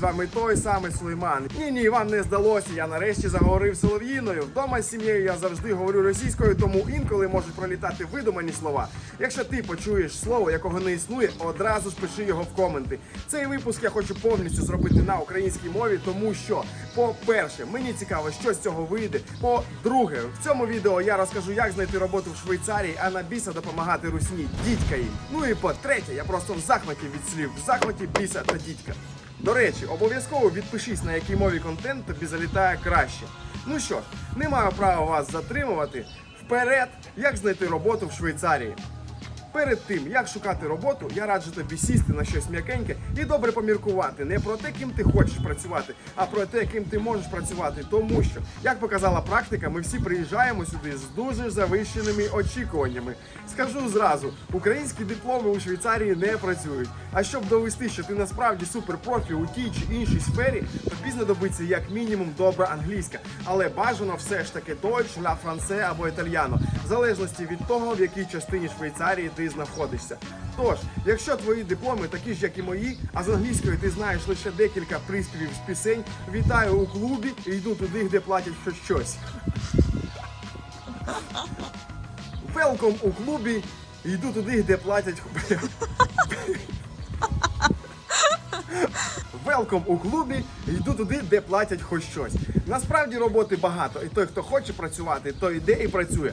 з вами той самий Сулейман. Ні, ні, вам не здалося. Я нарешті заговорив солов'їною. Вдома з сім'єю я завжди говорю російською, тому інколи можуть пролітати видумані слова. Якщо ти почуєш слово, якого не існує, одразу ж пиши його в коменти. Цей випуск я хочу повністю зробити на українській мові, тому що, по-перше, мені цікаво, що з цього вийде. По-друге, в цьому відео я розкажу, як знайти роботу в Швейцарії, а на біса допомагати русні дідька їм. Ну і по-третє, я просто в захваті від слів, в захваті біса та дідька. До речі, обов'язково відпишись, на якій мові контент тобі залітає краще. Ну що ж, не маю права вас затримувати. Вперед, як знайти роботу в Швейцарії. Перед тим, як шукати роботу, я раджу тобі сісти на щось м'якеньке і добре поміркувати не про те, ким ти хочеш працювати, а про те, ким ти можеш працювати. Тому що, як показала практика, ми всі приїжджаємо сюди з дуже завищеними очікуваннями. Скажу зразу, українські дипломи у Швейцарії не працюють. А щоб довести, що ти насправді суперпрофі у тій чи іншій сфері, тобі знадобиться як мінімум добра англійська, але бажано все ж таки Deutsch, La France або Італьяно, в залежності від того, в якій частині Швейцарії ти знаходишся. Тож, якщо твої дипломи такі ж, як і мої, а з англійської ти знаєш лише декілька приспівів з пісень, вітаю у клубі і йду туди, де платять хоч щось. Велком у клубі, і йду туди, де платять. Велком у клубі, і йду туди, де платять хоч щось. Насправді роботи багато, і той, хто хоче працювати, той йде і працює.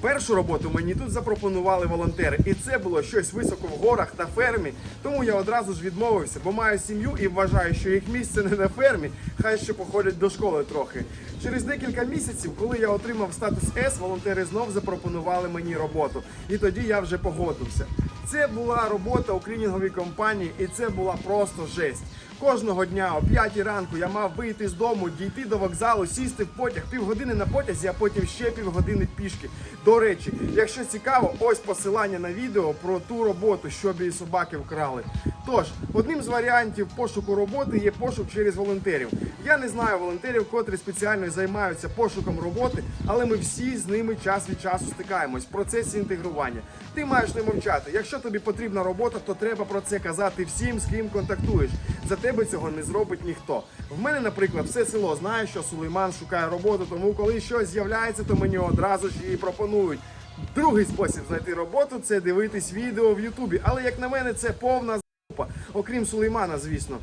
Першу роботу мені тут запропонували волонтери, і це було щось високо в горах та фермі. Тому я одразу ж відмовився, бо маю сім'ю і вважаю, що їх місце не на фермі, хай ще походять до школи трохи. Через декілька місяців, коли я отримав статус С, волонтери знов запропонували мені роботу. І тоді я вже погодився. Це була робота у клінінговій компанії, і це була просто жесть. Кожного дня о 5 ранку я мав вийти з дому, дійти до вокзалу, сісти в потяг, півгодини на потязі, а потім ще півгодини пішки. До речі, якщо цікаво, ось посилання на відео про ту роботу, що б і собаки вкрали. Тож, одним з варіантів пошуку роботи є пошук через волонтерів. Я не знаю волонтерів, котрі спеціально займаються пошуком роботи, але ми всі з ними час від часу стикаємось в процесі інтегрування. Ти маєш не мовчати. Якщо тобі потрібна робота, то треба про це казати всім, з ким контактуєш. За тебе цього не зробить ніхто. В мене, наприклад, все село знає, що Сулейман шукає роботу, тому коли щось з'являється, то мені одразу ж її пропонують. Другий спосіб знайти роботу це дивитись відео в Ютубі. Але як на мене, це повна окрім Сулеймана, звісно.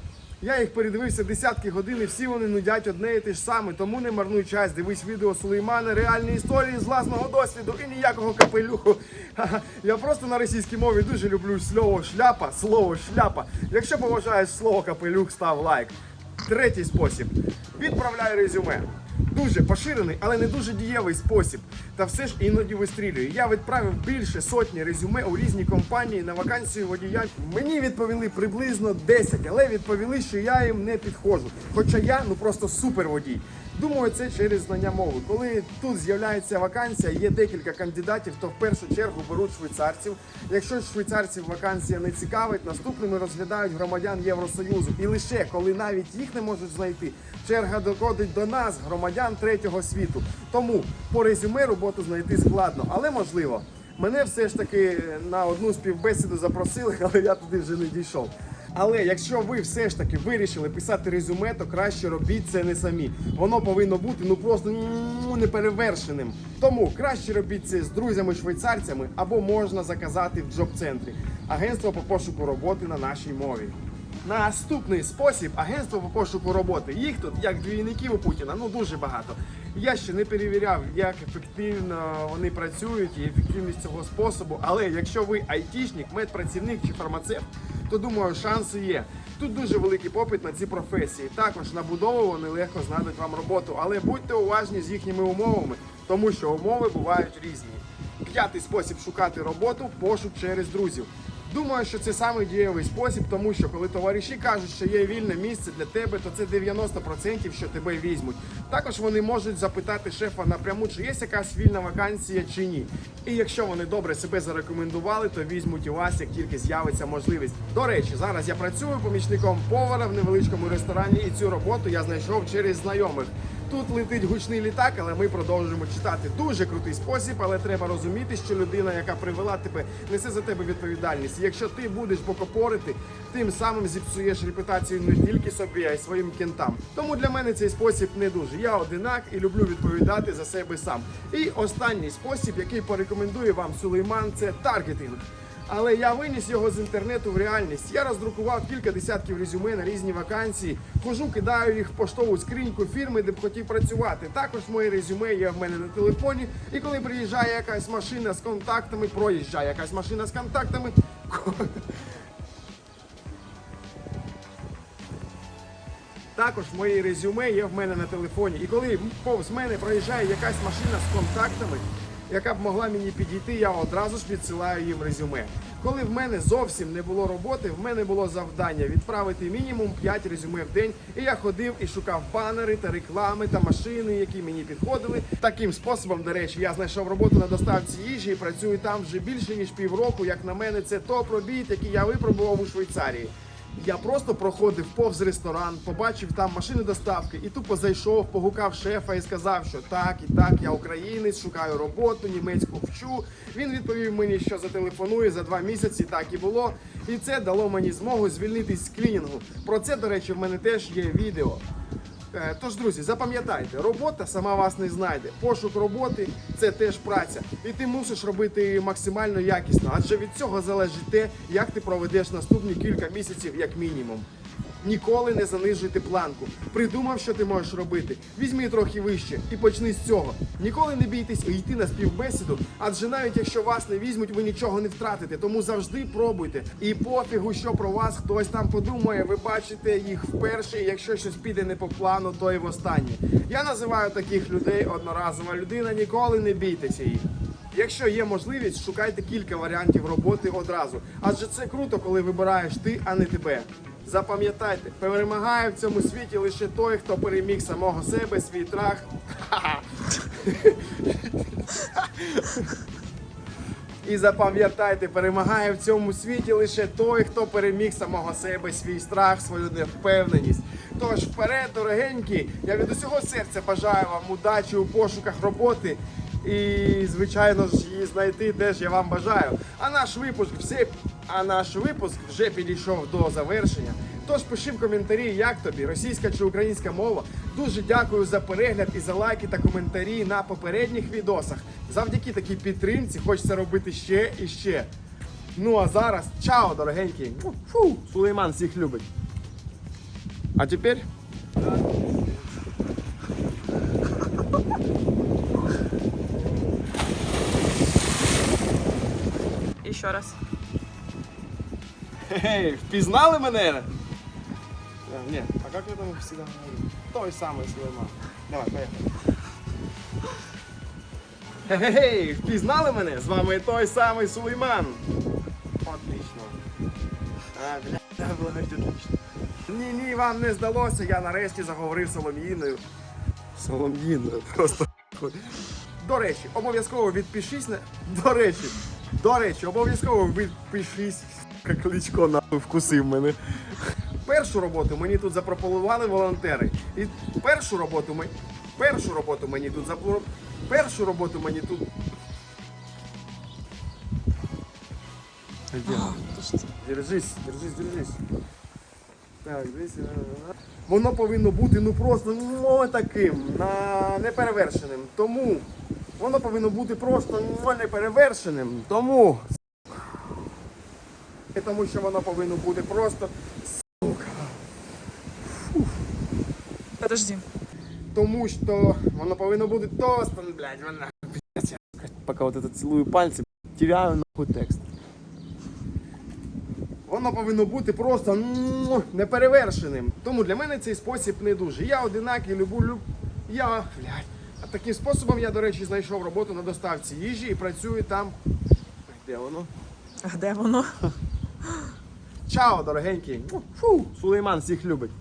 Я їх передивився десятки годин, і всі вони нудять одне і те ж саме, тому не марнуй час, дивись відео Сулеймана, реальні історії з власного досвіду і ніякого капелюху. Я просто на російській мові дуже люблю слово шляпа, слово шляпа. Якщо поважаєш слово капелюх, став лайк. Третій спосіб. Відправляй резюме. Дуже поширений, але не дуже дієвий спосіб. Та все ж іноді вистрілює. Я відправив більше сотні резюме у різні компанії на вакансію водія. Мені відповіли приблизно 10, але відповіли, що я їм не підходжу. Хоча я ну просто супер водій. Думаю, це через знання мови. Коли тут з'являється вакансія, є декілька кандидатів, то в першу чергу беруть швейцарців. Якщо швейцарців вакансія не цікавить, наступними розглядають громадян Євросоюзу. І лише коли навіть їх не можуть знайти, черга доходить до нас, громадян третього світу. Тому по резюме роботу знайти складно, але можливо. Мене все ж таки на одну співбесіду запросили, але я туди вже не дійшов. Але якщо ви все ж таки вирішили писати резюме, то краще робіть це не самі. Воно повинно бути ну просто ну, неперевершеним. Тому краще робіть це з друзями-швейцарцями або можна заказати в джоб-центрі. Агентство по пошуку роботи на нашій мові. Наступний спосіб агентство по пошуку роботи. Їх тут як двійників у Путіна, ну дуже багато. Я ще не перевіряв, як ефективно вони працюють і ефективність цього способу. Але якщо ви айтішник, медпрацівник чи фармацевт, то думаю, шанси є. Тут дуже великий попит на ці професії. Також набудову вони легко знайдуть вам роботу, але будьте уважні з їхніми умовами, тому що умови бувають різні. П'ятий спосіб шукати роботу пошук через друзів. Думаю, що це самий дієвий спосіб, тому що коли товариші кажуть, що є вільне місце для тебе, то це 90% що тебе візьмуть. Також вони можуть запитати шефа напряму, чи є якась вільна вакансія чи ні. І якщо вони добре себе зарекомендували, то візьмуть у вас, як тільки з'явиться можливість. До речі, зараз я працюю помічником повара в невеличкому ресторані, і цю роботу я знайшов через знайомих. Тут летить гучний літак, але ми продовжуємо читати. Дуже крутий спосіб, але треба розуміти, що людина, яка привела тебе, несе за тебе відповідальність. Якщо ти будеш покопорити, тим самим зіпсуєш репутацію не тільки собі, а й своїм кентам. Тому для мене цей спосіб не дуже. Я одинак і люблю відповідати за себе сам. І останній спосіб, який порекомендує вам Сулейман, це таргетинг. Але я виніс його з інтернету в реальність. Я роздрукував кілька десятків резюме на різні вакансії. Хожу, кидаю їх в поштову скриньку фірми, де б хотів працювати. Також мої резюме є в мене на телефоні. І коли приїжджає якась машина з контактами, проїжджає якась машина з контактами. Також мої резюме є в мене на телефоні. І коли повз мене проїжджає якась машина з контактами, яка б могла мені підійти, я одразу ж відсилаю їм резюме. Коли в мене зовсім не було роботи, в мене було завдання відправити мінімум 5 резюме в день. І я ходив і шукав банери та реклами та машини, які мені підходили. Таким способом, до речі, я знайшов роботу на доставці їжі і працюю там вже більше ніж півроку. Як на мене, це топ робіт, який я випробував у Швейцарії. Я просто проходив повз ресторан, побачив там машини доставки і тупо зайшов, погукав шефа і сказав, що так і так, я українець, шукаю роботу, німецьку вчу. Він відповів мені, що зателефонує за два місяці. Так і було. І це дало мені змогу звільнитись з клінінгу. Про це, до речі, в мене теж є відео. Е, Тож, друзі, запам'ятайте, робота сама вас не знайде. Пошук роботи це теж праця. І ти мусиш робити максимально якісно, адже від цього залежить те, як ти проведеш наступні кілька місяців, як мінімум. Ніколи не занижуйте планку. Придумав, що ти можеш робити. Візьми трохи вище і почни з цього. Ніколи не бійтесь йти на співбесіду, адже навіть якщо вас не візьмуть, ви нічого не втратите. Тому завжди пробуйте. І пофігу, що про вас хтось там подумає. Ви бачите їх вперше. і Якщо щось піде не по плану, то і востаннє. Я називаю таких людей одноразова людина. Ніколи не бійтеся їх. Якщо є можливість, шукайте кілька варіантів роботи одразу. Адже це круто, коли вибираєш ти, а не тебе. Запам'ятайте, перемагає в цьому світі лише той, хто переміг самого себе, свій трах. І запам'ятайте, перемагає в цьому світі лише той, хто переміг самого себе, свій страх, свою невпевненість. Тож вперед, дорогенькі, я від усього серця бажаю вам удачі у пошуках роботи. І, звичайно ж, її знайти теж я вам бажаю. А наш випуск все, а наш випуск вже підійшов до завершення. Тож пиши в коментарі, як тобі, російська чи українська мова. Дуже дякую за перегляд і за лайки та коментарі на попередніх відосах. Завдяки такій підтримці хочеться робити ще і ще. Ну а зараз, чао, дорогенькі. Фу, Сулейман всіх любить. А тепер. Еще раз. Хе-хе, впізнали мене? Ні, а як я там всегда говорю? Той самий Сулейман. Давай, поїхали. Хе-хе, впізнали мене? З вами той самий Сулейман. Отлично. А, бля, да, геть отлично. Ні, ні, вам не здалося, я нарешті заговорив Солом'їною. Солом'їною, просто. До речі, обов'язково відпишись на. До речі, до речі, обов'язково відпишись. Як кличко нахуй вкусив мене. Першу роботу мені тут запропонували волонтери. І першу роботу ми. Першу роботу мені тут запро... Першу роботу мені тут. Держись, держись, держись. Так, е. Воно повинно бути ну просто ну, таким, на неперевершеним. Тому воно повинно бути просто ну, неперевершеним. Тому. Тому що воно повинно бути просто. Сука. Подожди. Тому що воно повинно бути тостом, блядь, вона. Блядь, поки от это цілую пальці, теряю нахуй текст. Воно повинно бути просто м, неперевершеним. Тому для мене цей спосіб не дуже. Я одинак і люблю. Люб... Я. Блядь. Таким способом я, до речі, знайшов роботу на доставці їжі і працюю там. Де воно? А де воно? Чао, дорогенький. Фу, Сулейман всіх любить.